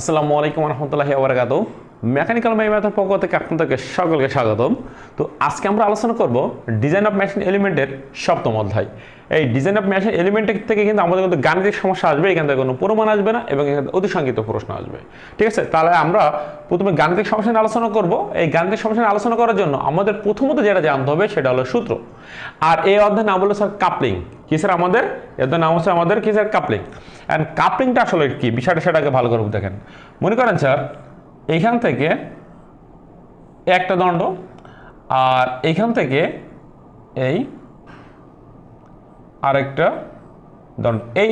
আসসালামু আলাইকুম রহমতুল্লাহি আবরাকাত মেকানিক্যাল মাই ম্যাথের পক্ষ থেকে আপনাদেরকে সকলকে স্বাগতম। তো আজকে আমরা আলোচনা করব ডিজাইন অফ মেশিন এলিমেন্টের সপ্তম অধ্যায়। এই ডিজাইন অফ মেশিন এলিমেন্টের থেকে কিন্তু আমাদের কিন্তু গাণিতিক সমস্যা আসবে, এখান থেকে কোনো প্রমাণ আসবে না এবং এখান থেকে প্রশ্ন আসবে। ঠিক আছে? তাহলে আমরা প্রথমে গাণিতিক সমস্যা নিয়ে আলোচনা করব। এই গাণিতিক সমস্যা নিয়ে আলোচনা করার জন্য আমাদের প্রথমত যেটা জানতে হবে সেটা হলো সূত্র। আর এই অধ্যায় নাম হলো স্যার কাপলিং। কি স্যার আমাদের? এর নাম হচ্ছে আমাদের কি স্যার? কাপলিং। অ্যান্ড কাপলিংটা আসলে কি? বিষয়টা সেটাকে ভালো করে দেখেন। মনে করেন স্যার এইখান থেকে একটা দণ্ড, আর এইখান থেকে এই আরেকটা, ধরুন, এই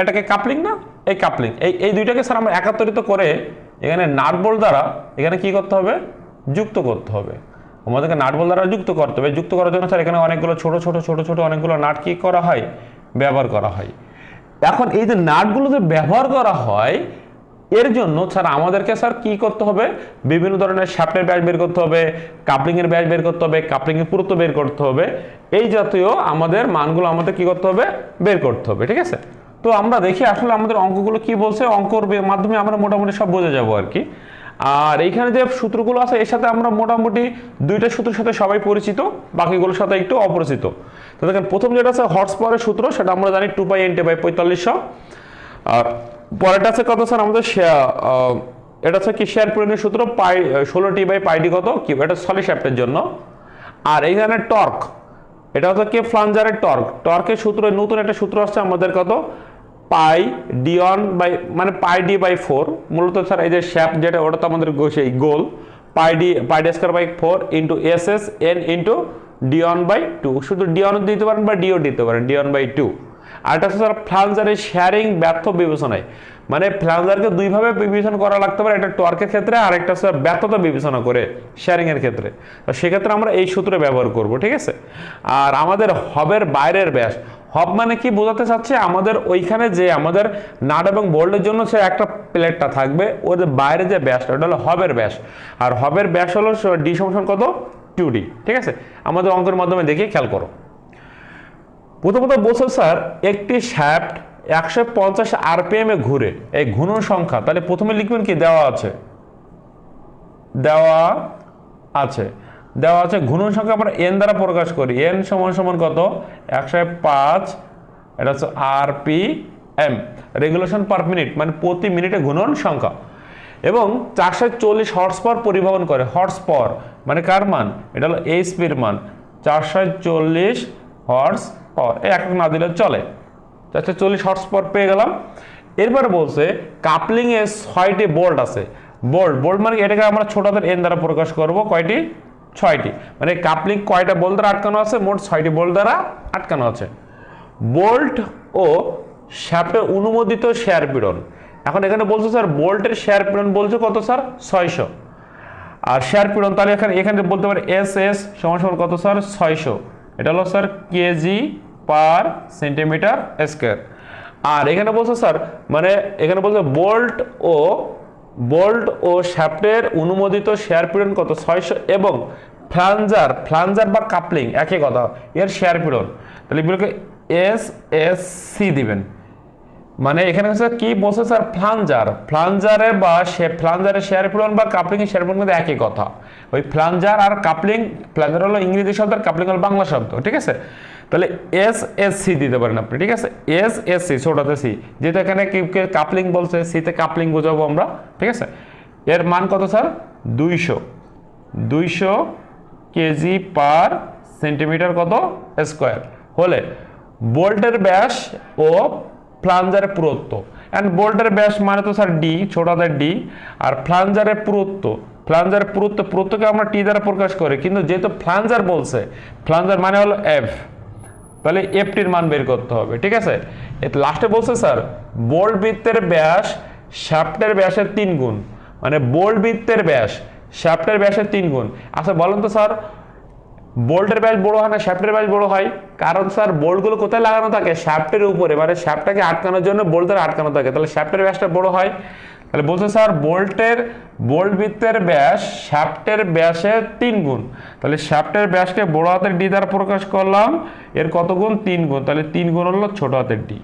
এটাকে কাপলিং না? এই কাপলিং। এই এই দুইটাকে স্যার আমরা একাত্তরিত করে এখানে নাট বল দ্বারা এখানে কি করতে হবে? যুক্ত করতে হবে। আমাদেরকে নাট বল দ্বারা যুক্ত করতে হবে। যুক্ত করার জন্য স্যার এখানে অনেকগুলো ছোট ছোট ছোট ছোট অনেকগুলো নাট কি করা হয়? ব্যবহার করা হয়। এখন এই যে নাটগুলো যে ব্যবহার করা হয় এর জন্য স্যার, আমাদেরকে স্যার কি করতে হবে? বিভিন্ন ধরনের শ্যাপ্টের ব্যাস বের করতে হবে, কাপলিংয়ের ব্যাস বের করতে হবে, কাপলিংয়ের পুরুত্ব বের করতে হবে। এই জাতীয় আমাদের মানগুলো আমাদের কি করতে হবে? বের করতে হবে, ঠিক আছে? তো আমরা দেখি আসলে আমাদের অঙ্কগুলো কি বলছে। অঙ্কর মাধ্যমে আমরা মোটামুটি সব বুঝে যাব আর কি। আর এইখানে যে সূত্রগুলো আছে, এর সাথে আমরা মোটামুটি দুইটা সূত্রের সাথে সবাই পরিচিত, বাকিগুলোর সাথে একটু অপরিচিত। তো দেখেন, প্রথম যেটা আছে হর্স পাওয়ারের সূত্র, সেটা আমরা জানি টু পাই এনটে বাই পঁয়তাল্লিশশো। আর পরেরটা আছে কত, স্যার? আমাদের এটা হচ্ছে কি শেয়ার পূরণের সূত্র, পাই, ষোলো টি বাই পাইডি কত? কি, এটা সলিড শ্যাফটের জন্য। আর এইখানে টর্ক এটা হচ্ছে কি ফ্লাঞ্জারের টর্ক টর্কের সূত্র, নতুন একটা সূত্র আসছে, আমাদের কত? পাই ডি বাই মানে পাই ডি বাই ফোর মূলত, স্যার, এই যে শ্যাপ যেটা, ওটা তো আমাদের সেই গোল। Pi D pi D square by four into S S N into D by two শুধু ডি অন দিতে পারেন বা ডিও দিতে পারেন ডি বাই টু আর হচ্ছে ফ্লাঞ্জারের শেয়ারিং ব্যর্থ বিবেচনায়। মানে ফ্লাঞ্জারকে দুইভাবে বিবেচনা করা লাগতে পারে, একটা টর্কের ক্ষেত্রে আর একটা স্যার ব্যর্থতা বিবেচনা করে শেয়ারিং এর ক্ষেত্রে। তো সেক্ষেত্রে আমরা এই সূত্র ব্যবহার করব, ঠিক আছে? আর আমাদের হবের বাইরের ব্যাস। হব মানে কি বোঝাতে চাচ্ছে, আমাদের ওইখানে যে আমাদের নাট এবং বোল্টের জন্য সে একটা প্লেটটা থাকবে, ওর বাইরে যে ব্যাসটা, ওটা হলো হবের ব্যাস। আর হবের ব্যাস হলো ডি সমসন কত? টু ডি ঠিক আছে? আমাদের অঙ্কের মাধ্যমে দেখে খেয়াল করো। প্রথমত বলছো, স্যার, একটি শ্যাফট একশো পঞ্চাশ আরপিএম এ ঘুরে, এই ঘূর্ণন সংখ্যা। তাহলে প্রথমে লিখবেন কি? দেওয়া আছে। দেওয়া আছে। দেওয়া আছে, ঘূর্ণন সংখ্যা আমরা এন দ্বারা প্রকাশ করি। এন সমান সমান কত? একশো পাঁচ, এটা হচ্ছে R P M regulation per minute মানে প্রতি মিনিটে ঘূর্ণন সংখ্যা। এবং চারশো চল্লিশ হর্স পাওয়ার পরিবহন করে। হর্স পাওয়ার মানে কার মান? এটা হলো এইচপির মান। চারশো চল্লিশ হর্স পাওয়ার এই এক না দিলে চলে। চারশো চল্লিশ হর্স পাওয়ার পেয়ে গেলাম। এরপরে বলছে কাপলিং এ ছয়টি বোল্ট আছে। বোল্ট বোল্ট মানে? এটাকে আমরা ছোটদের এন দ্বারা প্রকাশ করব, কয়টি? ছয়টি। মানে কাপলিং কয়টা বোল্ট দ্বারা আটকানো আছে? মোট ছয়টি বোল্ট দ্বারা আটকানো আছে। বোল্ট ও শ্যাপে অনুমোদিত শেয়ার পীড়ন। এখন এখানে বলছে, স্যার বোল্টের শেয়ার পীড়ন বলছে কত, স্যার? ছয়শো। আর শেয়ার পীড়ন তাহলে এখানে এখানে বলতে পারে এস এস সমান সমান কত, স্যার? ছয়শো। এটা হলো sir kg per centimetre square. আর এখানে বলছে স্যার মানে এখানে বলছে বোল্ট ও বোল্ট ও শ্যাফটের অনুমোদিত শেয়ার পীড়ন কত? ছয়শো এবং ফ্লাঞ্জার ফ্লাঞ্জার বা কাপলিং, একই কথা, এর শেয়ার পীড়ন। তাহলে এগুলোকে এস এস সি দিবেন। মানে এখানে হচ্ছে কি বলছে স্যার? ফ্লাঞ্জার। ফ্লাঞ্জারে বা সে ফ্লাঞ্জারের শেয়ার পূরণ বা কাপলিং এর শেয়ার পূরণ কিন্তু একই কথা। ওই ফ্লাঞ্জার আর কাপলিং ফ্লাঞ্জার হলো ইংরেজি শব্দ আর কাপলিং হলো বাংলা শব্দ, ঠিক আছে? তাহলে এস এস সি দিতে পারেন আপনি, ঠিক আছে? এস এস সি ছোটাতে সি যেহেতু এখানে কাপলিং বলছে সিতে কাপলিং বোঝাবো আমরা, ঠিক আছে? এর মান কত স্যার? দুইশো। দুইশো কেজি পার সেন্টিমিটার কত? স্কোয়ার। হলে বোল্টের ব্যাস ও ফ্লাঞ্জারের পুরুত্ব। অ্যান্ড বোল্টের ব্যাস মানে তো স্যার ডি ছোটাদের ডি আর ফ্লাঞ্জারের পুরুত্ব। ফ্লাঞ্জারের পুরুত্ব, পুরুত্বকে আমরা টি দ্বারা প্রকাশ করি। কিন্তু যেহেতু ফ্লাঞ্জার বলছে, ফ্লাঞ্জার মানে হলো এফ তাহলে এফটির মান বের করতে হবে, ঠিক আছে? লাস্টে বলছে স্যার বোল্ট বৃত্তের ব্যাস, শ্যাফটের ব্যাসের তিন গুণ। মানে বোল্ট বৃত্তের ব্যাস, শ্যাফটের ব্যাসের তিন গুণ। আচ্ছা বলেন তো স্যার বোল্টের ব্যাস বড় হয় না শ্যাফটের ব্যাস বড় হয়। কারণ স্যার বোল্টগুলো কোথায় লাগানো থাকে? শ্যাফটের উপরে। মানে শ্যাফটটাকে আটকানোর জন্য বোল্টের আটকানো থাকে। তাহলে শ্যাফটের ব্যাসটা বড় হয়। তাহলে বলছে স্যার বোল্টের বোল্ট বৃত্তের ব্যাস শ্যাফটের ব্যাসের তিন গুণ। তাহলে শ্যাফটের ব্যাসকে বড় হাতের ডি দ্বারা প্রকাশ করলাম। এর কত গুণ? তিন গুণ। তাহলে তিন গুণ হলো ছোট হাতের ডি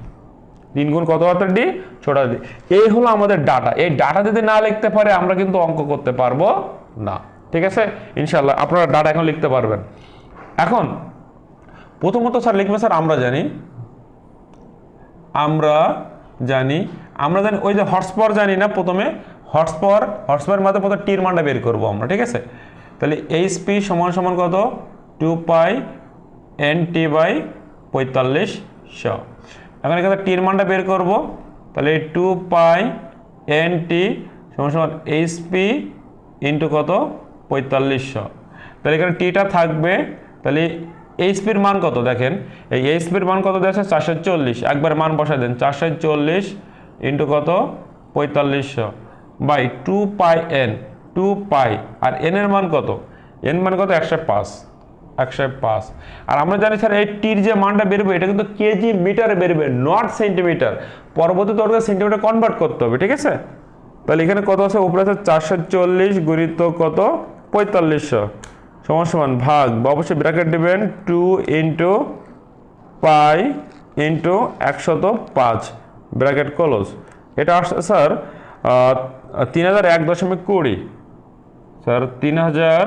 তিন গুণ কত হাতের ডি ছোট হাতের ডি এই হলো আমাদের ডাটা এই ডাটা যদি না লিখতে পারে, আমরা কিন্তু অঙ্ক করতে পারব না। ঠিক আছে? ইনশাল্লাহ আপনারা ডাটা এখন লিখতে পারবেন। এখন, প্রথমত স্যার লিখবে স্যার আমরা জানি। আমরা জানি আমরা জানি ওই যে হটস্পর জানি না প্রথমে? হটস্পর হটস্পরের মাধ্যমে প্রথমে টির মানটা বের করব আমরা, ঠিক আছে? তাহলে এইচপি সমান সমান কত? Two pi N T by পঁয়তাল্লিশ শ। এখন এখানে টির মানটা বের করব। তাহলে টু পাই এন টি সমান সমান এইচপি ইন্টু কত? পঁয়তাল্লিশশো। তাহলে এখানে টিটা থাকবে, তাহলে এইচপির মান কত দেখেন? এই এইচপির মান কত দেখছে চারশো চল্লিশ। একবার মান বসাই দেন, চারশো চল্লিশ ইন্টু কত? পঁয়তাল্লিশশো by two pi N two pi R N এর মান কত? এন মান কত? একশো পাঁচ। একশো পাঁচ। আর আমরা জানি স্যার এই টির যে মানটা বেরোবে এটা কিন্তু কেজি মিটারে বেরোবে নট সেন্টিমিটার পরবর্তীতে ওটাকে সেন্টিমিটার কনভার্ট করতে হবে, ঠিক আছে? তাহলে এখানে কত আছে? উপরে আছে চারশো চল্লিশ গুণিত কত? পঁয়তাল্লিশশো। সমান সমান ভাগ অবশ্যই ব্র্যাকেট দেবেন টু ইন্টু পাই ইন্টু একশত পাঁচ ব্র্যাকেট ক্লোজ এটা আসছে, স্যার তিন হাজার এক দশমিক কুড়ি। স্যার, তিন হাজার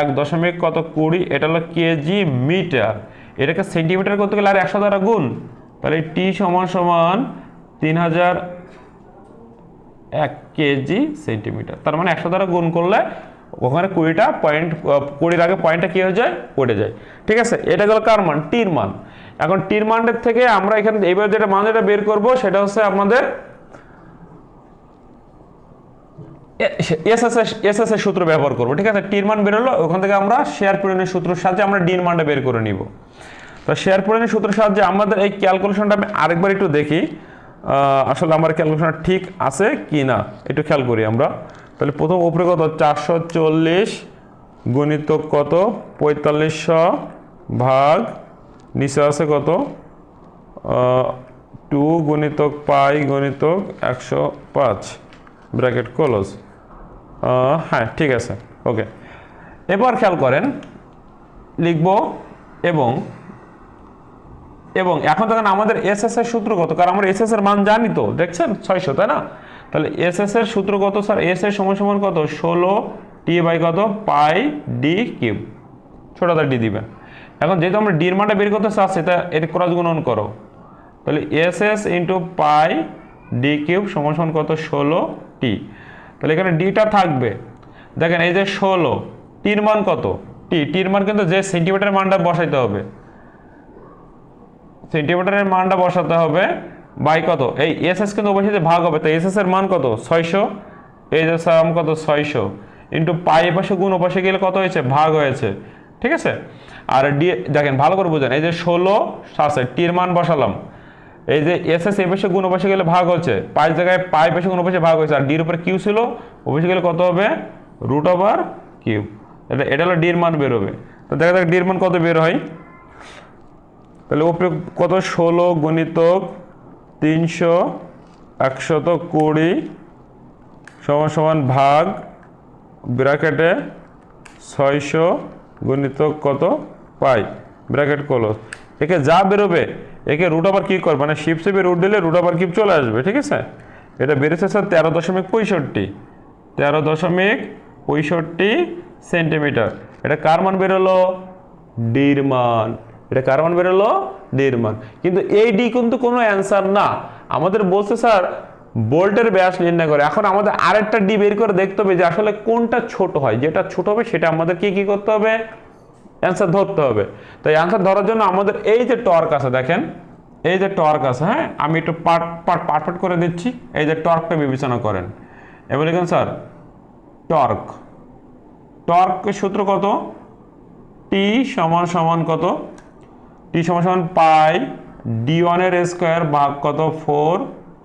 এক দশমিক কত কুড়ি? এটা হলো কেজি মিটার। এটাকে সেন্টিমিটার করতে গেলে আর একশো দ্বারা গুণ। তাহলে টি সমান সমান তিন হাজার এক কেজি সেন্টিমিটার তার মানে একশো দ্বারা গুণ করলে ওখানে কুড়িটা পয়েন্ট কুড়ির আগে পয়েন্টটা কী হয়ে যায়? পড়ে যায়। ঠিক আছে? এটা গেল কার মান? টির মান। এখন টির মানের থেকে আমরা এখানে, এইবার যেটা মান যেটা বের করব, সেটা হচ্ছে আমাদের এসএসএস এসএসএস সূত্র ব্যবহার করব। ঠিক আছে? টির মান বেরোলো ওখান থেকে আমরা শেয়ার পূরণের সূত্রের সাহায্যে আমরা ডির মানটা বের করে নিব। তো শেয়ার পূরণের সূত্রের সাহায্যে আমাদের এই ক্যালকুলেশনটা আমি আরেকবার একটু দেখি আসলে আমার ক্যালকুলেশন ঠিক আছে কি না একটু খেয়াল করি আমরা। তাহলে প্রথম উপরে কত? চারশো চল্লিশ গণিত কত? পঁয়তাল্লিশশো ভাগ নিচে আছে কত? টু গণিতক পাই গণিতক একশো পাঁচ। Bracket close. হ্যাঁ ঠিক আছে। ওকে। এবার খেয়াল করেন, লিখব এবং এবং এখন দেখেন আমাদের এস এস এর সূত্র কত? কারণ আমরা এস এস এর মান জানি তো, দেখছেন? ছয়শো, তাই না? তাহলে এস এস এর সূত্র কত, স্যার? এস এর সমান সমান কত? ষোলো টি বাই কত? Pi D cube. ছোটটা ডি দিবেন এখন যেহেতু আমরা ডির মানটা বের করতে চাচ্ছি, তা এর ক্রস গুণন করো। তাহলে S S into pi D cube সমান সমান কত? ষোলো টি তাহলে এখানে ডিটা থাকবে। দেখেন এই যে ষোলো টির মান কত? টি টির মান কিন্তু যে সেন্টিমিটার মানটা বসাইতে হবে সেন্টিমিটারের মানটা বসাতে হবে বাই কত? এই এস এস কিন্তু অবশ্যই ভাগ হবে, তো এস এস এর মান কত? ছয়শো। এই যে সাম কত? ছয়শো। ইন্টু পাই এপাশে গুণ ওপাশে গেলে কত হয়েছে? ভাগ হয়েছে। ঠিক আছে? আর ডি দেখেন, ভালো করে বুঝেন। এই যে ষোলো আছে টির মান বসালাম। এই যে এস এস এপাশে গুণ ওপাশে গেলে ভাগ হচ্ছে। পাঁচ জায়গায় পাই পাশে গুণ ওপাশে ভাগ হয়েছে। আর ডির উপরে কিউ ছিল, ওপাশে গেলে কত হবে? রুট ওভার কিউ এটা এটা হলো ডির মান বেরোবে তো দেখা যাক ডির মান কত বের হয়। তাহলে উপরে কত? ষোলো গণিতক তিনশো একশত কুড়ি সমান সমান ভাগ ব্র্যাকেটে ছয়শো গণিতক কত পাই? ব্র্যাকেট ক্লোজ একে যা বেরোবে, একে রুট আবার কি করবে মানে শিপ শিপে রুট দিলে রুট আবার কিপ চলে আসবে, ঠিক আছে? এটা বেড়েছে স্যার তেরো দশমিক পঁয়ষট্টি। তেরো দশমিক পঁয়ষট্টি সেন্টিমিটার এটা কার মান বেরোলো? ডির মান। এটা কার মান বেরোলো? ডির মান। কিন্তু এই ডি কিন্তু কোনো অ্যান্সার না। আমাদের বলছে, স্যার, বোল্টের ব্যাস নির্ণয় করে। এখন আমাদের আরেকটা ডি বের করে দেখতে হবে যে আসলে কোনটা ছোট হয়। যেটা ছোট হবে, সেটা আমাদের কি কি করতে হবে? অ্যান্সার ধরতে হবে। তাই অ্যান্সার ধরার জন্য আমাদের এই যে টর্ক আছে, দেখেন, এই যে টর্ক আছে হ্যাঁ আমি একটু পার্ট পার্ট পারফেক্ট করে দিচ্ছি। এই যে টর্কটা বিবেচনা করেন। এবার লিখুন, স্যার টর্ক টর্কের সূত্র কত? টি সমান সমান কত? টি সমান পাই ডি ওয়ানের স্কোয়ার ভাগ কত? Four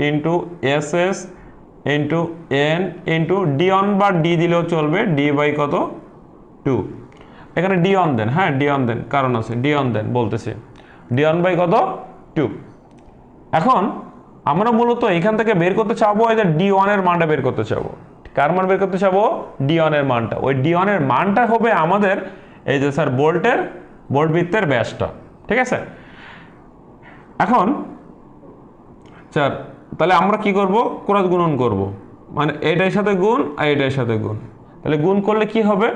into S S into N into D one বা ডি দিলেও চলবে ডি বাই কত? টু এখানে ডি অন দেন হ্যাঁ ডি অন দেন, কারণ আছে ডি অন দেন, বলতেছি। ডি অন বাই কত? টু এখন আমরা মূলত এখান থেকে বের করতে চাবো, এই যে ডি ওয়ানের মানটা বের করতে চাবো। কার মান বের করতে চাবো? ডি ওয়ানের মানটা। ওই ডি ওয়ানের মানটা হবে আমাদের, এই যে স্যার বোল্টের, বোল্ট বৃত্তের ব্যাসটা। ঠিক আছে? এখন চার তাহলে আমরা কি করব? ক্রস গুণন করব। মানে এটার সাথে গুণ আর এটার সাথে গুণ। তাহলে গুণ করলে কি হবে?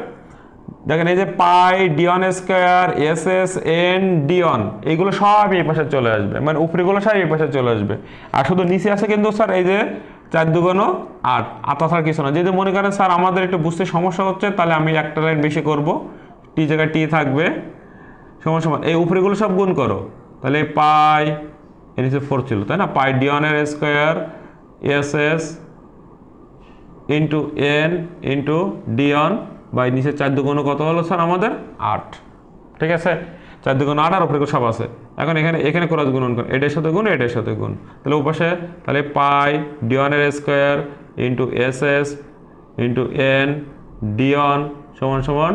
দেখেন এই যে pi D one square, S S, N D one এইগুলো সব এই পাশে চলে আসবে। মানে উপরেগুলো সব এই পাশে চলে আসবে। আর শুধু নিচে আছে কিন্তু, স্যার, এই যে চার দুগুণ আট। আট ছাড়া কিছু না। যদি মনে করেন, স্যার, আমাদের একটু বুঝতে সমস্যা হচ্ছে, তাহলে আমি একটা লাইন বেশি করব। টি জায়গায় টি থাকবে। সমান সমান। এই উপরেগুলো সব গুণ করো। তাহলে পাই, এর নিচে ফোর ছিল, তাই না? Pi ডিওনের square S S into N into D one by নিচে চার দুগুণ কত হলো স্যার আমাদের? আট। ঠিক আছে? চার দুগুণ আট আর উপরে সব আছে। এখন এখানে এখানে ক্রস গুণন করেন এটার সাথে গুণ, এটার সাথে গুণ। তাহলে উপাশে তাহলে pi ডিওনের square into S S into N D one সমান সমান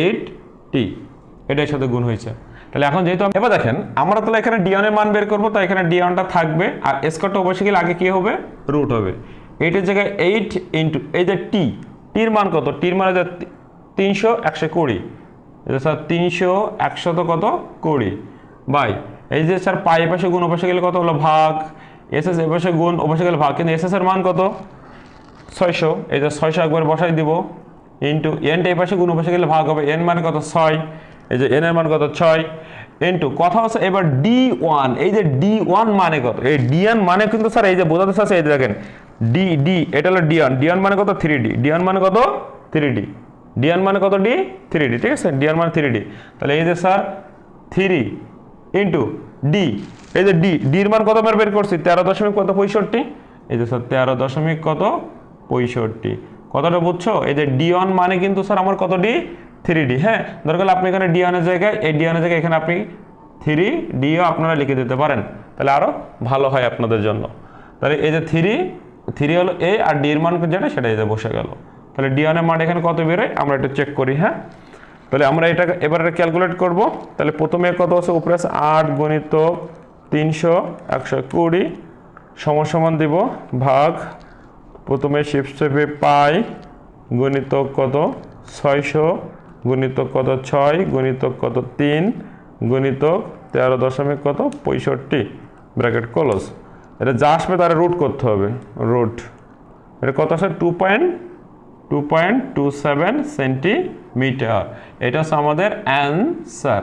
এইট টি এটার সাথে গুণ হয়েছে। তাহলে এখন যেহেতু এবার দেখেন, আমরা তাহলে এখানে ডিওনের মান বের করব, তাই এখানে ডিওনটা থাকবে, আর স্কোয়ারটা অবশ্যই গেলে আগে কি হবে? রুট হবে। এইটের জায়গায় এইট ইন্টু এই যে টি টির মান কত? টির মান হচ্ছে তিনশো একশো কুড়ি। স্যার তিনশো একশত কত? কুড়ি। বাই এই যে স্যার পাই পাশে গুণ, ওপাশে গেলে কত হলো? ভাগ। এস এস এপাশে গুণ, ওপাশে গেলে ভাগ। কিন্তু এস এর মান কত? ছয়শো। এই যে ছয়শো একবার বসাই দিব। ইন্টু এনটা এই পাশে গুণ পাশে গেলে ভাগ হবে। এন মানে কত? ছয়। এই যে এন এর মান কত? ছয়। ইন্টু কথা হচ্ছে এবার ডি ওয়ান এই যে ডি ওয়ান মানে কত? এই ডি ওয়ান মানে কিন্তু স্যার এই যে বোঝাতে চাচ্ছে এই দেখেন ডি ডি এটা হলো ডি ওয়ান ডি ওয়ান মানে কত? থ্রি ডি ডি ওয়ান মানে কত? থ্রি ডি ডি ওয়ান মানে কত ডি থ্রি ডি ঠিক আছে? ডি ওয়ান মানে থ্রি ডি তাহলে এই যে স্যার থ্রি ইন্টু ডি এই যে ডি ডির মান কত বার বের করছি? তেরো দশমিক কত? পঁয়ষট্টি। এই যে স্যার তেরো দশমিক কত? পঁয়ষট্টি। কতটা বুঝছ? এই যে ডি ওয়ান মানে কিন্তু স্যার আমার কত ডি থ্রি ডি হ্যাঁ? দরকার আপনি এখানে ডি ওয়ানের জায়গায়, এই ডি ওয়ানের জায়গায় এখানে আপনি থ্রি ডিও আপনারা লিখে দিতে পারেন। তাহলে আরও ভালো হয় আপনাদের জন্য। তাহলে এই যে থ্রি থ্রি হলো এ আর ডি এর মান যেটা সেটা যে বসে গেল। তাহলে ডি ওয়ানের মান এখানে কত বেরোয়? আমরা একটু চেক করি হ্যাঁ? তাহলে আমরা এটা এবার ক্যালকুলেট করব। তাহলে প্রথমে কত আছে? উপরে আছে আট গণিত তিনশো একশো কুড়ি সমান সমান দিব ভাগ, প্রথমে শিপসেপে পাই গণিত কত? ছয়শো গণিত কত ছয়? গণিত কত তিন? গণিত তেরো দশমিক কত? পঁয়ষট্টি। ব্র্যাকেট ক্লোজ এটা যা আসবে তারা রুট করতে হবে। রুট এটা কত আসে? Two point two point two seven centimetre এটা হচ্ছে আমাদের অ্যান্সার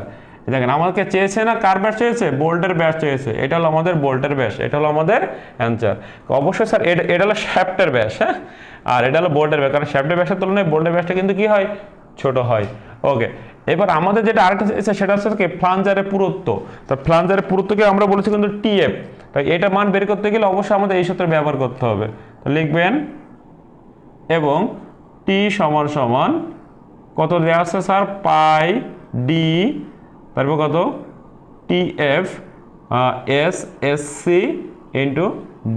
দেখেন, আমাকে চেয়েছে না? কার ব্যাস চেয়েছে? বোল্টের ব্যাস চেয়েছে। এটা হলো আমাদের বোল্টের ব্যাস। এটা হলো আমাদের অ্যান্সার অবশ্যই স্যার, এটা এটা হলো শ্যাফটের ব্যাস হ্যাঁ? আর এটা হলো বোল্টের ব্যাস। কারণ শ্যাফটের ব্যাসের তুলনায় বোল্টের ব্যাসটা কিন্তু কি হয়? ছোট হয়। ওকে এবার আমাদের যেটা আরেকটা সেটা হচ্ছে কি ফ্লাঞ্জারের পুরুত্ব। তো ফ্লাঞ্জারের পুরুত্বকে আমরা বলেছি কিন্তু টিএফ তাই এটা মান বের করতে গেলে অবশ্যই আমাদের এই সূত্র ব্যবহার করতে হবে। তো লিখবেন, এবং টি সমান সমান কত দেওয়া আছে স্যার? পাই ডি তারপর কত? T F S S C into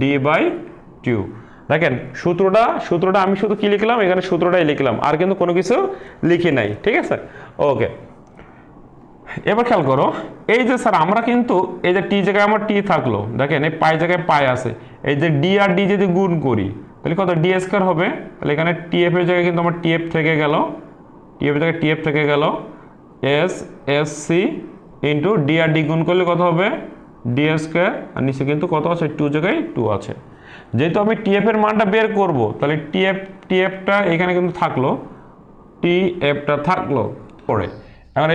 D by two দেখেন, সূত্রটা সূত্রটা আমি শুধু কি লিখলাম? এখানে সূত্রটাই লিখলাম। আর কিন্তু কোনো কিছু লিখি নাই, ঠিক আছে? ওকে এবার খেয়াল করো, এই যে স্যার, আমরা কিন্তু এই যে টি জায়গায় আমার টি থাকল, দেখেন, এই পাই জায়গায় পাই আছে, এই যে ডি আর ডি যদি গুণ করি, তাহলে কত? ডি স্কোয়ার হবে। তাহলে এখানে টিএফ এর জায়গায় কিন্তু আমার টিএফ থেকে গেল টিএফ জায়গায় টিএফ থেকে গেল S S C into D আর ডি গুণ করলে কত হবে? ডি স্কোয়ার আর নিচে কিন্তু কত আছে? টু জায়গায় টু আছে। যেহেতু আমি টিএফ এর মানটা বের করব, তাহলে টিএফ টিএফটা এখানে কিন্তু থাকল টি এফটা থাকল পরে। এখন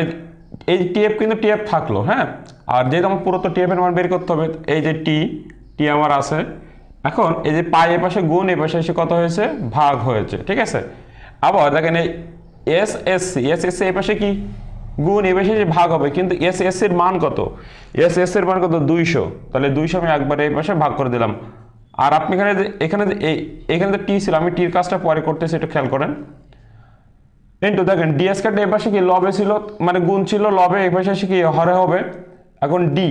এই টিএফ কিন্তু টিএফ থাকল হ্যাঁ? আর যেহেতু আমার পুরো তো টিএফ এর মান বের করতে হবে, এই যে টি টি আমার আছে। এখন এই যে পাই এ পাশে, গুণ এ পাশে এসে কত হয়েছে? ভাগ হয়েছে, ঠিক আছে? আবার দেখেন এই S S C S S C এ পাশে কি? গুণ এ পাশে যে ভাগ হবে, কিন্তু এস এস এর মান কত? এস এস এর মান কত? দুইশো। তাহলে দুইশো আমি একবার এই পাশে ভাগ করে দিলাম। আর আপনি এখানে যে এখানে যে এখানে যে টি ছিল, আমি টির কাজটা পরে করতেছি, একটু খেয়াল করেন। ইন্টু দেখেন ডিএস কার্ড এই পাশে কি লবে ছিল মানে গুণ ছিল, লবে এই পাশে এসে কি হরে হবে? এখন ডি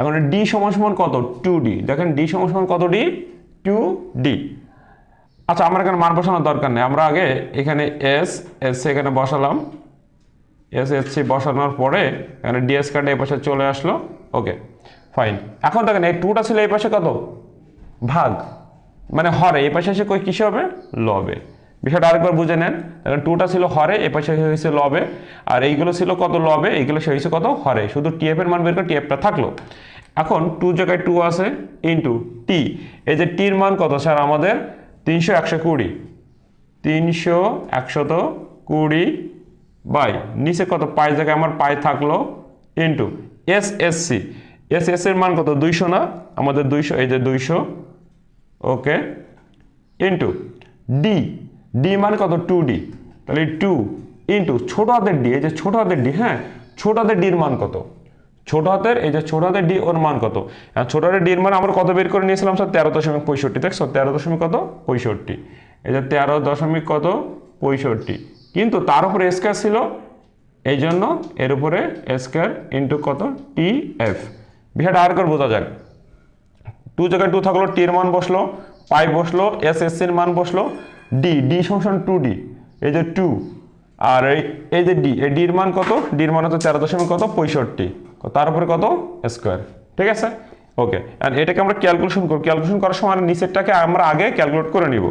এখন ডি সমান সমান কত? টু ডি দেখেন ডি সমান সমান কত ডি টু ডি আচ্ছা আমার এখানে মান বসানোর দরকার নেই। আমরা আগে এখানে এস এস এখানে বসালাম। এস এস সি বসানোর পরে এখানে ডিএস কার্ড এই পাশে চলে আসলো। ওকে ফাইন এখন দেখেন, এই টুটা ছিল এই পাশে কত? ভাগ। মানে হরে পাশে এসে কই কিসে হবে? লবে। বিষয়টা আরেকবার বুঝে নেন। টুটা ছিল হরে এ পাশে হয়েছে লবে। আর এইগুলো ছিল কত লবে? এইগুলো সে হয়েছে কত? হরে। শুধু টিএফ এর মান বের করে টিএফটা থাকল। এখন টু জায়গায় টু আছে ইন্টু টি এই যে টির মান কত? স্যার, আমাদের তিনশো একশো কুড়ি। তিনশো একশত কুড়ি বাই। নিচে কত? পাই জায়গায় আমার পাই থাকল into S S C S S এর মান কত? দুইশো না? আমাদের দুইশো, এই যে দুইশো ওকে ইন্টু ডি ডি মানে কত? টু ডি তাহলে টু ইন্টু ছোট হাতের ডি এই যে ছোট হাতের ডি হ্যাঁ? ছোট হাতের ডির মান কত? ছোট হাতের, এই যে ছোট হাতের ডি ওর মান কত? ছোট হাতের ডির মান আমরা কত বের করে নিয়েছিলাম স্যার? তেরো দশমিক পঁয়ষট্টি দেখছ তেরো দশমিক কত? পঁয়ষট্টি। এই যে তেরো দশমিক কত? পঁয়ষট্টি। কিন্তু তার উপরে স্কোয়ার ছিল, এই জন্য এর উপরে স্কোয়ার ইন্টু কত? টি এফ বিষয়টা আর করে বোঝা যাক। টু জায়গায় টু থাকল টির মান বসল, পাই বসল, এস এস এর মান বসল, ডি ডি সংশন টু ডি, এই যে টু, আর এই এই যে ডি, এই ডির মান কত? ডির মান হচ্ছে চার দশমিক কত? পঁয়ষট্টি তার উপরে কত? স্কোয়ার, ঠিক আছে? ওকে আর এটাকে আমরা ক্যালকুলেশন করব ক্যালকুলেশন করার সময় নিচেরটাকে আমরা আগে ক্যালকুলেট করে নিব।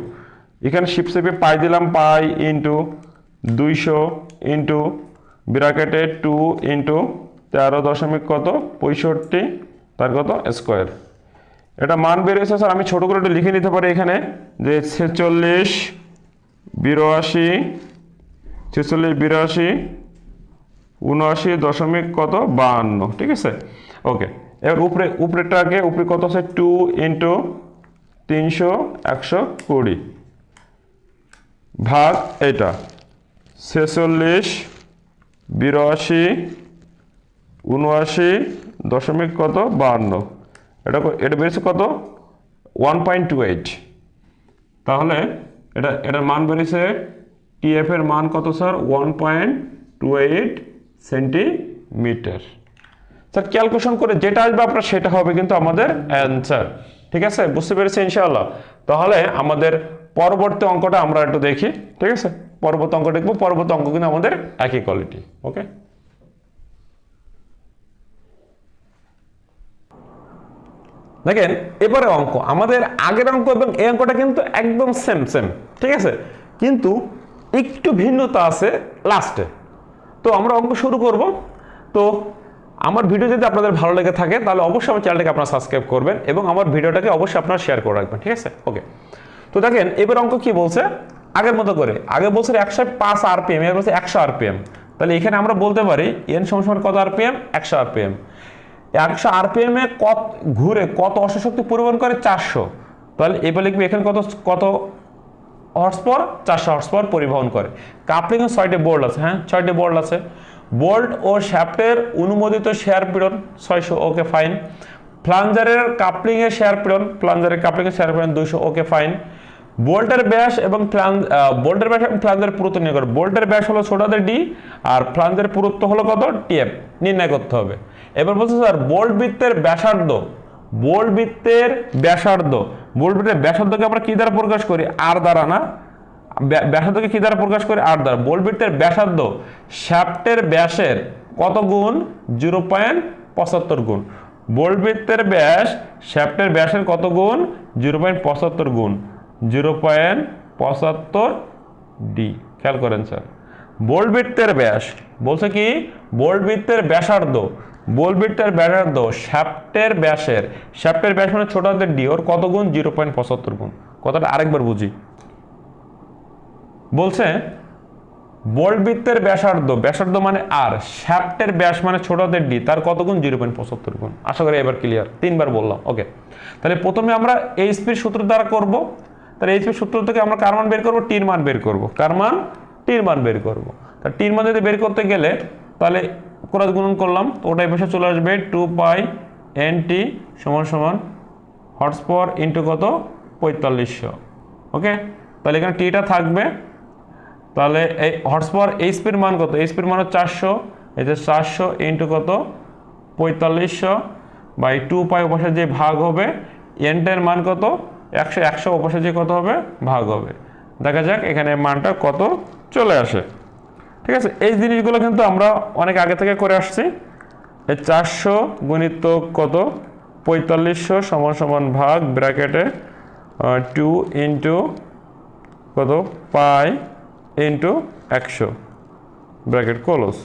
এখানে শিফট সেপে পাই দিলাম, পাই ইন্টু দুইশো ইন্টু ব্র্যাকেটে টু ইন্টু তেরো দশমিক কত? পঁয়ষট্টি, তার কত? স্কোয়ার। এটা মান বেরিয়েছে, স্যার, আমি ছোট করে একটু লিখে নিতে পারি এখানে, যে ছেচল্লিশ, বিরাশি ছেচল্লিশ, বিরাশি, উনআশি দশমিক কত? বাহান্ন, ঠিক আছে? ওকে, এবার উপরে উপরেটাকে উপরে কত আছে? টু ইন্টু তিনশো একশো কুড়ি। ভাগ এটা, ছেচল্লিশ, বিরাশি, উনআশি দশমিক কত? বাহান্ন। এটা এটা বেড়েছে কত? ওয়ান পয়েন্ট টু এইট তাহলে এটা, এটার মান বেরিয়েছে টিএফ এর মান কত, sir? One point two eight centimetre sir calculation করে যেটা আসবে আপনার সেটা হবে কিন্তু আমাদের অ্যান্সার ঠিক আছে? বুঝতে পেরেছি ইনশাআল্লাহ? তাহলে আমাদের পরবর্তী অঙ্কটা আমরা একটু দেখি। ঠিক আছে? পরবর্তী অঙ্ক দেখব, পরবর্তী অঙ্ক কিন্তু আমাদের একই কোয়ালিটি ওকে দেখেন, এবারে অঙ্ক, আমাদের আগের অঙ্ক এবং এই অঙ্কটা কিন্তু একদম সেম সেম ঠিক আছে? কিন্তু একটু ভিন্নতা আছে লাস্টে তো আমরা অঙ্ক শুরু করব। তো আমার ভিডিও যদি আপনাদের ভালো লেগে থাকে, তাহলে অবশ্যই আমার চ্যানেলটাকে আপনারা সাবস্ক্রাইব করবেন এবং আমার ভিডিওটাকে অবশ্যই আপনারা শেয়ার করে রাখবেন, ঠিক আছে? ওকে তো দেখেন, এবার অঙ্ক কি বলছে? আগের মতো করে। আগে বলছে একশো পাঁচ আরপিএম এবার বলছে একশো আরপিএম তাহলে এখানে আমরা বলতে পারি এন সমান কত আরপিএম একশো আরপিএম একশো আরপিএম কত ঘুরে কত অশ্ব শক্তি পরিবহন করে চারশো? তাহলে এবার লিখবি এখানে কত কত হর্স পর চারশো হর্স পর পরিবহন করে। কাপলিং ছয়টি বোল্ট আছে হ্যাঁ? ছয়টি বোল্ট আছে। বোল্ট ও শ্যাফটের অনুমোদিত শেয়ার পীড়ন ছয়শো ওকে ফাইন ফ্লাঞ্জারের কাপলিং এর শেয়ার পীড়ন ফ্লাঞ্জারের কাপলিং এর শেয়ার পীড়ন দুইশো ওকে ফাইন বোল্টের ব্যাস এবং ফ্লান বোল্টের ব্যাস এবং ফ্লাঞ্জের পুরুত্ব নির্ণয় করে। বোল্টের ব্যাস হলো ছোটাদের ডি আর ফ্লাঞ্জের পুরুত্ব হলো কত? টিএফ নির্ণয় করতে হবে। এবার বলছে স্যার বোল্ট বৃত্তের ব্যাসার্ধ। বোল্ট বৃত্তের ব্যাসার্ধ। বোল্ট বৃত্তের ব্যাসার্ধকে আমরা কি দ্বারা প্রকাশ করি? আর দ্বারা না? ব্য- ব্যাসার্ধকে কি দ্বারা প্রকাশ করি? আর দ্বারা। বোল্ট বৃত্তের ব্যাসার্ধ শ্যাফটের ব্যাসের কত গুণ? জিরো পয়েন্ট পঁচাত্তর গুণ। বোল্ট বৃত্তের ব্যাস শ্যাফটের ব্যাসের কত গুণ? জিরো পয়েন্ট পঁচাত্তর গুণ। জিরো পয়েন্ট পঁচাত্তর ডি। খেয়াল করেন স্যার। বোল্ট বৃত্তের ব্যাস, বলছে কি? বোল্ট বৃত্তের ব্যাসার্ধ বোল্ট বৃত্তের ব্যাসার্ধ শ্যাফটের ব্যাসের, শ্যাফটের ব্যাস মানে ছোট হাতের ডি, ওর কত গুণ? জিরো পয়েন্ট পঁচাত্তর গুণ। কথাটা আরেকবার বুঝি। বলছে বোল্ট বৃত্তের ব্যাসার্ধ ব্যাসার্ধ মানে আর, শ্যাফটের ব্যাস মানে ছোট হাতের ডি, তার কত গুণ? জিরো পয়েন্ট পঁচাত্তর গুণ। আশা করি এবার ক্লিয়ার তিনবার বললাম ওকে তাহলে প্রথমে আমরা এইচপির সূত্র দ্বারা করব। তাহলে এইচপির সূত্র থেকে আমরা কার মান বের করব? টির মান বের করব। কার মান? টির মান বের করব। তা টির মান যদি বের করতে গেলে, তাহলে ক্রস গুণন করলাম, তো ওটাই বসে চলে আসবে টু পাই এন টি সমান সমান হর্স পাওয়ার ইন্টু কত? পঁয়তাল্লিশশো। ওকে? তাহলে এখানে টিটা থাকবে। তাহলে এই হর্স পাওয়ার এইচপির মান কত? এইচপির মান হচ্ছে চারশো। এই যে চারশো ইন্টু কত? পঁয়তাল্লিশশো। বাই টু পাই ওপাশে যে ভাগ হবে এনটের মান কত? একশো একশো ওপাশে যে কত হবে? ভাগ হবে। দেখা যাক এখানে মানটা কত চলে আসে। ঠিক আছে? এই জিনিসগুলো কিন্তু আমরা অনেক আগে থেকে করে আসছি। এই চারশো গুণিত কত? পঁয়তাল্লিশশো সমান সমান ভাগ ব্র্যাকেটে টু ইন্টু কত? পাই ইন্টু একশো। ব্র্যাকেট ক্লোজ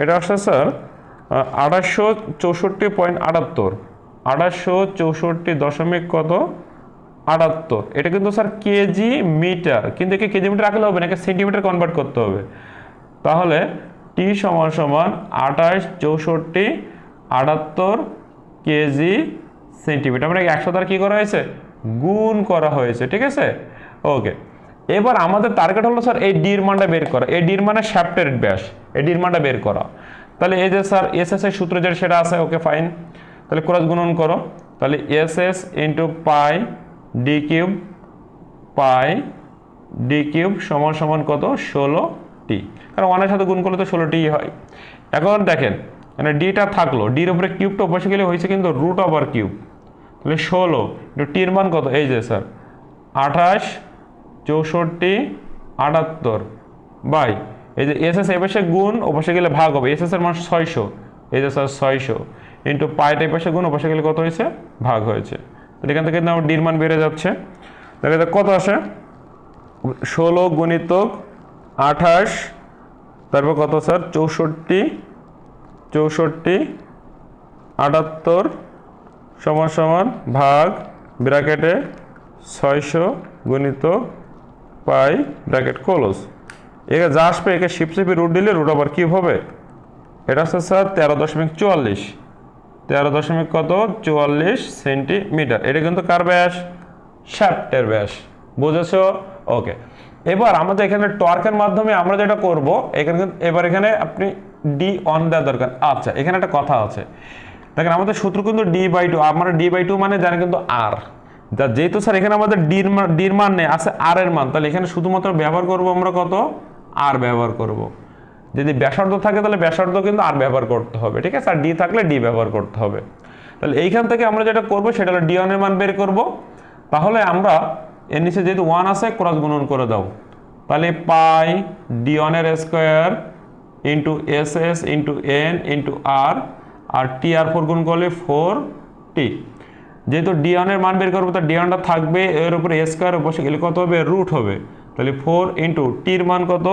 এটা আসছে, স্যার আঠাশশো চৌষট্টি পয়েন্ট আটাত্তর। আঠাশশো চৌষট্টি দশমিক কত? আটাত্তর। এটা কিন্তু স্যার কেজি মিটার। কিন্তু একে কেজি মিটার রাখলে হবে না, একে সেন্টিমিটার কনভার্ট করতে হবে। তাহলে টি সমান সমান আঠাশ চৌষট্টি আটাত্তর কেজি সেন্টিমিটার। মানে একশো দ্বারা কী করা হয়েছে? গুণ করা হয়েছে, ঠিক আছে? ওকে। এবার আমাদের টার্গেট হলো স্যার এই ডির মানটা বের করা। এই ডির মানে শ্যাপ্টের ব্যাস। এই ডির মানটা বের করা। তাহলে এই যে স্যার এস এস এর সূত্র যেটা, সেটা আছে, ওকে ফাইন তাহলে ক্রস গুণন করো। তাহলে S S into pi D cube pi D cube সমান সমান কত? ষোলো টি কারণ ওয়ানের সাথে গুণ করলে তো ষোলো টি হয়। এখন দেখেন মানে ডিটা থাকল ডির উপরে কিউবটা বসে গেলে হয়েছে কিন্তু রুট ওভার কিউব। তাহলে ষোলো টির মান কত? এই যে স্যার আঠাশ, চৌষট্টি, আটাত্তর। বাই, এই যে এস এস এ পাশে গুণ ও পাশে গেলে ভাগ হবে। এস এর মান ছয়শো, এই যে স্যার ছয়শো। ইন্টু পাইটা এই পাশে গুণ ও গেলে কত হয়েছে? ভাগ হয়েছে। তো এখান থেকে কিন্তু আমার ডির মান বেড়ে যাচ্ছে। দেখা যাক কত আসে? ষোলো গুণিতক আঠাশ, তারপর কত স্যার? চৌষট্টি চৌষট্টি, আটাত্তর, সমান সমান ভাগ ব্র্যাকেটে ছয়শো গুণিত পাই ব্র্যাকেট ক্লোজ। একে যা আসবে, একে শিপসিপি রুট দিলে রুট আবার কি হবে এটা হচ্ছে স্যার তেরো দশমিক চুয়াল্লিশ। তেরো দশমিক কত? চুয়াল্লিশ সেন্টিমিটার। এটা কিন্তু কার ব্যাস? শ্যাফটের ব্যাস। বুঝেছ? ওকে। এবার আমাদের এখানে টর্কের মাধ্যমে আমরা যেটা করব, এখানে এবার এখানে আপনি ডি অন দেওয়া দরকার। আচ্ছা এখানে একটা কথা আছে। দেখেন, আমাদের সূত্র কিন্তু ডি বাই টু। আমরা ডি বাই টু মানে জানি কিন্তু আর। যা যেহেতু স্যার, এখানে আমাদের ডির ডির মান নেই, আছে আর এর মান। তাহলে এখানে শুধুমাত্র ব্যবহার করব আমরা কত? আর ব্যবহার করব। যদি ব্যাসার্ধ থাকে তাহলে ব্যাসার্ধ কিন্তু আর ব্যবহার করতে হবে, ঠিক আছে? আর ডি থাকলে ডি ব্যবহার করতে হবে। তাহলে এইখান থেকে আমরা যেটা করব, সেটা হলো ডি এর মান বের করব। তাহলে আমরা এর নিচে যেহেতু ওয়ান আছে ক্রস গুণন করে দাও। তাহলে পাই ডি এর square into S S into N into R R T R four গুণ করলে ফোর টি যেহেতু ডি এর মান বের করব, তো ডি ওয়ানটা থাকবে, এর উপরে স্কোয়ার বসে গেলে কত হবে? রুট হবে। তাহলে ফোর ইন্টু টির মান কত?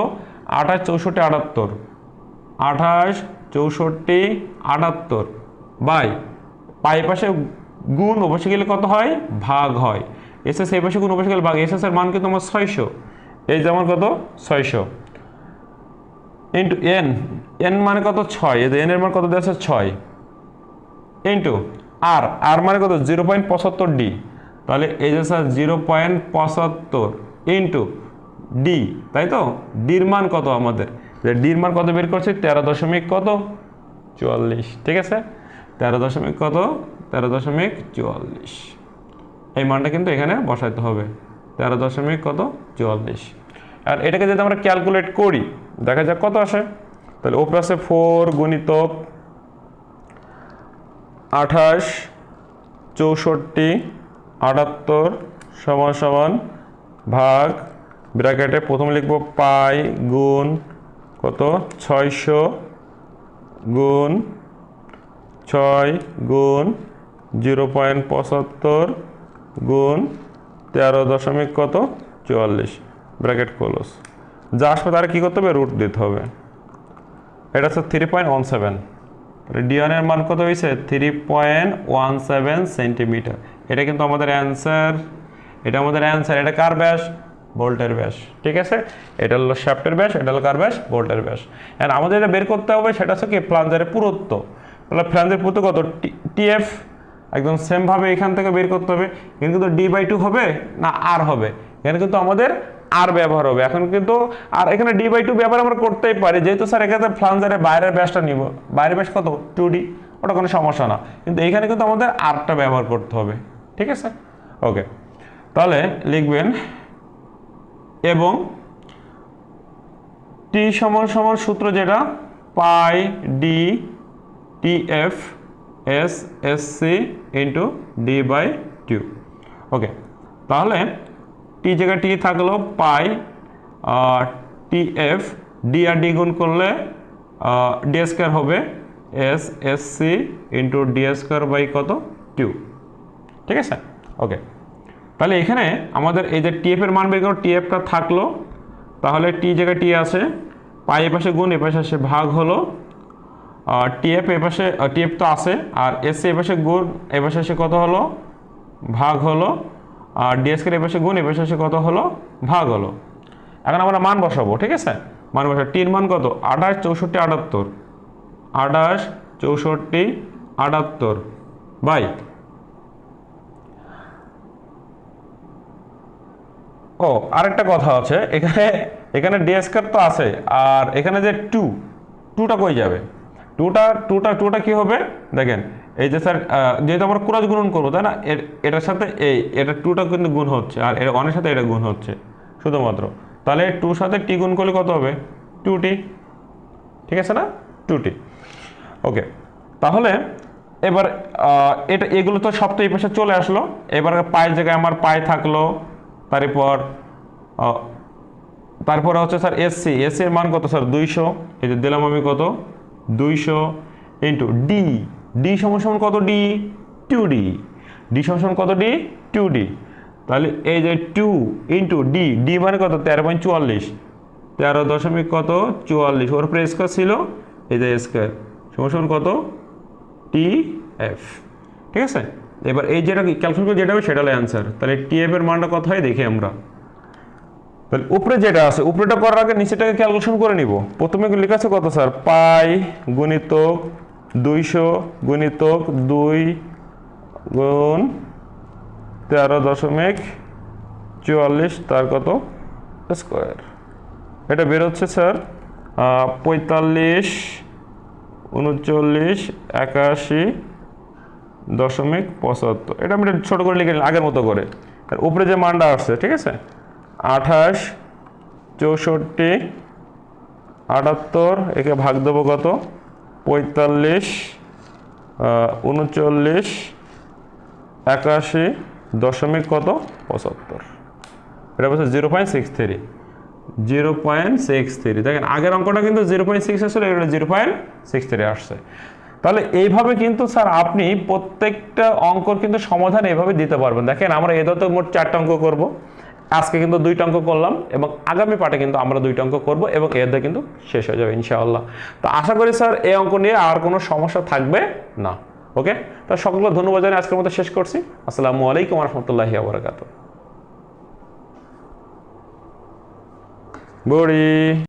আঠাশ চৌষট্টি আটাত্তর। আঠাশ চৌষট্টি আটাত্তর। বাই। পাই পাশে গুণ অবশ্যই গেলে কত হয়? ভাগ হয়। এস এস এই পাশে গুণ অবশ্যই গেলে ভাগ। এস এস এর মান কিন্তু আমার ছয়শো। এই যেমন কত? ছয়শো। Into N. এন মানে কত? ছয়। এই এন এর মান কত দেওয়া আছে? ছয়। ইন্টু আর। আর মানে কত? জিরো পয়েন্ট পঁচাত্তর ডি। তাহলে এই যে স্যার, জিরো পয়েন্ট পঁচাত্তর। ইন্টু ডি তাই তো? ডির মান কত আমাদের? ডির মান কত বের করছি? তেরো দশমিক কত? চুয়াল্লিশ, ঠিক আছে? তেরো দশমিক কত? তেরো দশমিক চুয়াল্লিশ। এই মানটা কিন্তু এখানে বসাইতে হবে। তেরো দশমিক কত? চুয়াল্লিশ। আর এটাকে যদি আমরা ক্যালকুলেট করি, দেখা যাক কত আসে? তাহলে ওপরে আছে ফোর গুণিতক আঠাশ, চৌষট্টি, আটাত্তর, সমান সমান ভাগ ব্র্যাকেটে প্রথম লিখব পাই গুণ কত? ছয়শো গুণ ছয় গুণ জিরো পয়েন্ট পঁচাত্তর গুণ তেরো দশমিক কত? চুয়াল্লিশ। Bracket close. যা আসবে তারা কী করতে হবে? রুট দিতে হবে। এটা হচ্ছে থ্রি পয়েন্ট ওয়ান সেভেন ডিওনের মান কত হয়েছে? Three point one seven centimetre এটা কিন্তু আমাদের অ্যান্সার এটা আমাদের অ্যান্সার এটা কার ব্যাস? বোল্টের ব্যাস, ঠিক আছে? এটা হলো শ্যাফটের ব্যাস, এটা হলো কার ব্যাস? বোল্টের ব্যাস। অ্যান্ড আমাদের এটা বের করতে হবে সেটা হচ্ছে কি ফ্লাঞ্জারের পুরুত্ব। তাহলে ফ্লাঞ্জের পুরুত্ব কত? টিএফ একদম সেমভাবে এখান থেকে বের করতে হবে। কিন্তু ডি বাই টু হবে না আর হবে? এখানে কিন্তু আমাদের আর ব্যবহার হবে। এখন কিন্তু আর এখানে ডি বাই টু ব্যবহার আমরা করতেই পারি। যেহেতু স্যার এখানে ফ্লাঞ্জারে বাইরের ব্যাসটা নিব, বাইরের ব্যাস কত? টু ডি ওটা কোনো সমস্যা না। কিন্তু এখানে কিন্তু আমাদের আরটা ব্যবহার করতে হবে। ঠিক আছে? ওকে তাহলে লিখবেন এবং টি সমান সমান সূত্র যেটা? Pi D T F S S C into D by two okay তাহলে টি জায়গায় টি থাকল পাই টি এফ ডি আর ডি গুণ করলে ডি স্কোয়ার হবে S S C into D square by কত? টু ঠিক আছে? ওকে তাহলে এখানে আমাদের এই যে টিএফ এর মান বের করো টিএফটা থাকল, তাহলে টি জায়গায় টি আছে, পাই এ পাশে গুণ এ পাশে আসে ভাগ হলো টিএফ এ পাশে টিএফ তো আছে, আর এসসি এ পাশে গুণ এ পাশে এসে কত হলো? ভাগ হলো, আর ডিএসকে এ পাশে গুণ এ পাশে এসে কত হলো? ভাগ হলো। এখন আমরা মান বসাবো, ঠিক আছে? মান বসাবো টির মান কত? আঠাশ চৌষট্টি আটাত্তর। আঠাশ চৌষট্টি আটাত্তর। বাই। ও, আরেকটা কথা আছে, এখানে এখানে ডিএসকার তো আছে, আর এখানে যে টু টুটা কই যাবে? টুটা টুটা টুটা কি হবে? দেখেন, এই যে স্যার যেহেতু আমরা ক্রস গুণন করব, তাই না? এটার সাথে এই, এটা টুটা কিন্তু গুণ হচ্ছে, আর এর অনের সাথে এটা গুণ হচ্ছে, শুধুমাত্র। তাহলে টুর সাথে টি গুণ করলে কত হবে? টু টি ঠিক আছে না? টু টি ওকে তাহলে এবার এটা, এগুলো তো সব তো পাশে চলে আসলো, এবার পায়ের জায়গায় আমার পায়ে থাকল তারপর তারপরে হচ্ছে স্যার এসসি এসসি এর মান কত স্যার? দুইশো। এই যে দিলাম আমি কত? দুইশো ইন্টু ডি ডি সমান সমান কত ডি টু ডি ডি সমান সমান কত ডি টু ডি তাহলে এই যে টু ইন্টু ডি ডি মানে কত? তেরো পয়েন্ট চুয়াল্লিশ। তেরো দশমিক কত? চুয়াল্লিশ। ওর উপরে স্কোয়ার ছিল? এই যে স্কোয়ার সমান সমান কত? টি এফ ঠিক আছে? এবার এই যেটা ক্যালকুলেট করে যেটা হবে সেটা হলো অ্যান্সার তাহলে টি এফ এর মানটা কত হয় দেখি আমরা। তাহলে উপরে যেটা আছে, উপরেটা করার আগে নিচেটাকে ক্যালকুলেশন করে নিব। প্রথমে লেখা আছে কত স্যার পাই গুণিতক দুইশো গুণিতক দুই গুণ তেরো দশমিক চুয়াল্লিশ, তার কত? স্কোয়ার এটা বেরোচ্ছে স্যার পঁয়তাল্লিশ, উনচল্লিশ, একাশি দশমিক পঁচাত্তর। এটা আমি ছোটো করে লিখে আগের মতো করে। আর উপরে যে মানটা আসছে, ঠিক আছে? আঠাশ, চৌষট্টি, আটাত্তর, একে ভাগ দেবো কত? পঁয়তাল্লিশ উনচল্লিশ, একাশি, দশমিক কত? পঁচাত্তর। এটা বলছে zero point six three. Zero point six three. দেখেন, আগের অঙ্কটা কিন্তু জিরো পয়েন্ট সিক্স আসলে এটা জিরো পয়েন্ট সিক্স থ্রি আসছে। তাহলে এইভাবে কিন্তু স্যার আপনি প্রত্যেকটা অঙ্কর কিন্তু সমাধান এভাবে দিতে পারবেন। দেখেন আমরা এদের তো মোট চারটা অঙ্ক করব। আজকে কিন্তু দুইটা অঙ্ক করলাম এবং আগামী পাঠে কিন্তু আমরা দুইটা অঙ্ক করব এবং এদের কিন্তু শেষ হয়ে যাবে ইনশাআল্লাহ। তো আশা করি স্যার এই অঙ্ক নিয়ে আর কোনো সমস্যা থাকবে না। ওকে? তো সকলকে ধন্যবাদ জানিয়ে আজকের মতো শেষ করছি। আসসালামু আলাইকুম রহমতুল্লাহি আবরাকাত বড়ি।